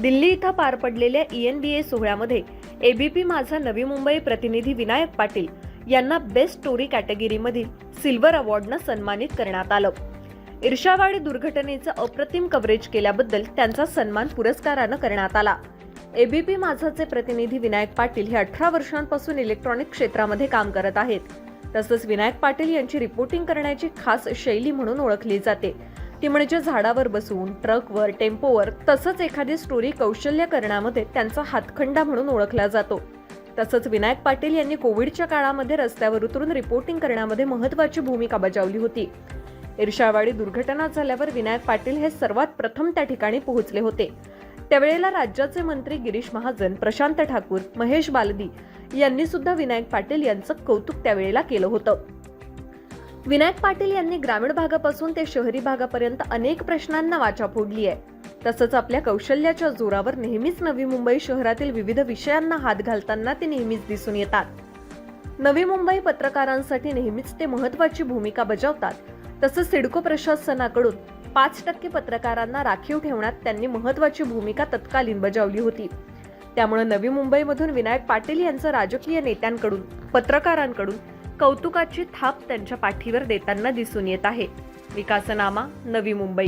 दिल्ली इथं पार पडलेल्या ई एन बी ए सोहळ्यामध्ये एबीपी माझा नवी मुंबई प्रतिनिधी विनायक पाटील यांना बेस्ट स्टोरी कॅटेगरीमधील सिल्वर अवॉर्डनं सन्मानित करण्यात आलं. ईर्षावाडी दुर्घटनेचं अप्रतिम कव्हरेज केल्याबद्दल त्यांचा सन्मान पुरस्कारानं करण्यात आला. एबीपी माझाचे प्रतिनिधी विनायक पाटील हे अठरा वर्षांपासून इलेक्ट्रॉनिक क्षेत्रामध्ये काम करत आहेत. तसंच विनायक पाटील यांची रिपोर्टिंग करण्याची खास शैली म्हणून ओळखली जाते. ती म्हणजे झाडावर बसून ट्रकवर टेम्पोवर तसंच एखादी स्टोरी कौशल्य करण्यामध्ये त्यांचा हातखंडा म्हणून ओळखला जातो. तसंच विनायक पाटील यांनी कोविडच्या काळामध्ये रस्त्यावर उतरून रिपोर्टिंग करण्यामध्ये महत्त्वाची भूमिका बजावली होती. इर्षावाडी दुर्घटना झाल्यावर विनायक पाटील हे सर्वात प्रथम त्या ठिकाणी पोहोचले होते. त्यावेळेला राज्याचे मंत्री गिरीश महाजन प्रशांत ठाकूर महेश बालदी यांनी सुद्धा विनायक पाटील यांचं कौतुक त्यावेळेला केलं होतं. विनायक पाटील यांनी ग्रामीण भागापासून ते शहरी भागापर्यंत अनेक प्रश्नांना वाचा फोडली आहे. तसंच आपल्या कौशल्याच्या जोरावर नेहमीच नवी मुंबई शहरातील विविध विषयांना हात घालताना ते नेहमीच दिसून येतात. नवी मुंबई पत्रकारांसाठी नेहमीच ते महत्वाची भूमिका बजावतात. तसंच सिडको प्रशासनाकडून पाच टक्के पत्रकारांना राखीव ठेवण्यात त्यांनी महत्वाची भूमिका तत्कालीन बजावली होती. त्यामुळे नवी मुंबईमधून विनायक पाटील यांचं राजकीय नेत्यांकडून पत्रकारांकडून कौतुकाची थाप त्यांच्या पाठीवर देताना दिसून येत आहे. विकासनामा नवी मुंबई.